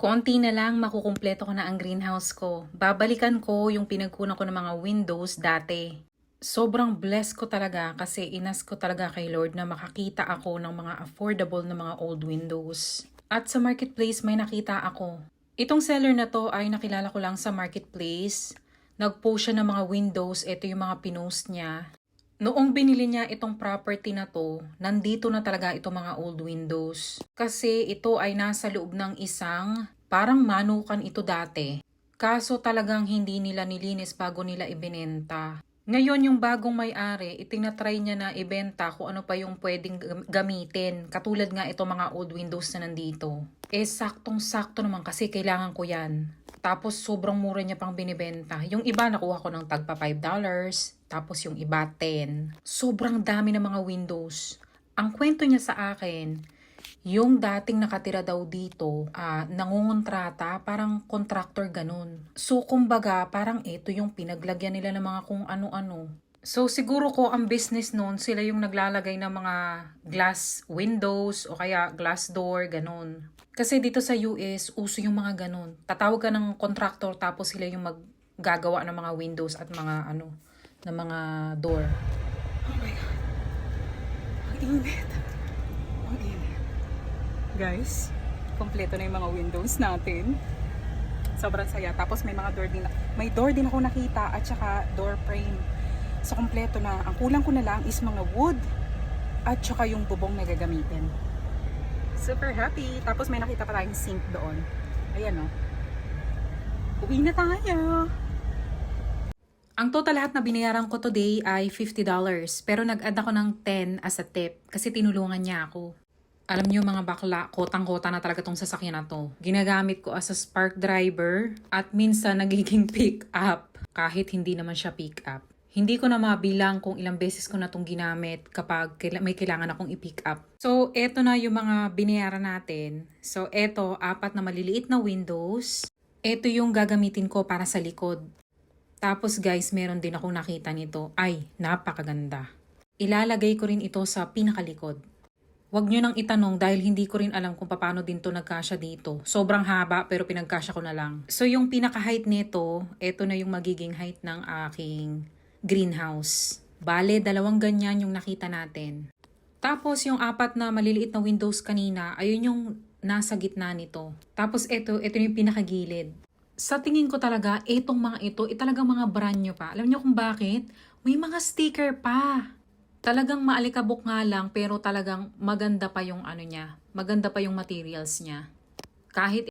Konti na lang makukumpleto ko na ang greenhouse ko. Babalikan ko yung pinagkunan ko ng mga windows dati. Sobrang blessed ko talaga kasi inas ko talaga kay Lord na makakita ako ng mga affordable na mga old windows. At sa marketplace may nakita ako. Itong seller na to ay nakilala ko lang sa marketplace. Nag-post siya ng mga windows. Ito yung mga pinost niya. Noong binili niya itong property na to, nandito na talaga itong mga old windows. Kasi ito ay nasa loob ng isang parang manukan ito dati. Kaso talagang hindi nila nilinis bago nila ibinenta. Ngayon yung bagong may-ari, itinatry niya na ibenta kung ano pa yung pwedeng gam- gamitin. Katulad nga ito mga old windows na nandito. Eh saktong-sakto naman kasi kailangan ko yan. Tapos sobrang mura niya pang binibenta. Yung iba nakuha ko ng tagpa $5. Tapos yung iba 10. Sobrang dami ng mga windows. Ang kwento niya sa akin, yung dating nakatira daw dito, ah, nangungontrata, parang contractor ganun. So, kumbaga, parang ito yung pinaglagyan nila ng mga kung ano-ano. So, siguro ko ang business noon, sila yung naglalagay ng mga glass windows o kaya glass door, ganun. Kasi dito sa US, uso yung mga ganun. Tatawag ka ng contractor tapos sila yung maggagawa ng mga windows at mga ano, ng mga door. Oh my God. Ang init. Ang init. Guys, kompleto na yung mga windows natin. Sobrang saya. Tapos may mga door din. May door din ako nakita at saka door frame. So kompleto na. Ang kulang ko na lang is mga wood at saka yung bubong na gagamitin. Super happy. Tapos may nakita pa tayong sink doon. Ayan o. Uwi na tayo. Ang total lahat na binayaran ko today ay $50. Pero nag-add ako ng 10 as a tip kasi tinulungan niya ako. Alam niyo mga bakla, kotang-kota na talaga tong sasakyan na to. Ginagamit ko as a spark driver at minsan nagiging pick up kahit hindi naman siya pick up. Hindi ko na mabilang kung ilang beses ko na tong ginamit kapag may kailangan akong i-pick up. So, eto na yung mga binayaran natin. So, eto, apat na maliliit na windows. Eto yung gagamitin ko para sa likod. Tapos guys, meron din akong nakita nito. Ay, napakaganda. Ilalagay ko rin ito sa pinakalikod. Huwag nyo nang itanong dahil hindi ko rin alam kung paano din to nagkasya dito. Sobrang haba pero pinagkasya ko na lang. So yung pinaka-height nito, ito na yung magiging height ng aking greenhouse. Bale, dalawang ganyan yung nakita natin. Tapos yung apat na maliliit na windows kanina, ayun yung nasa gitna nito. Tapos ito, ito yung pinakagilid. Sa tingin ko talaga, itong mga ito, eh, talagang mga brand nyo pa. Alam nyo kung bakit? May mga sticker pa. Talagang maalikabok nga lang, pero talagang maganda pa yung ano niya. Maganda pa yung materials niya. Kahit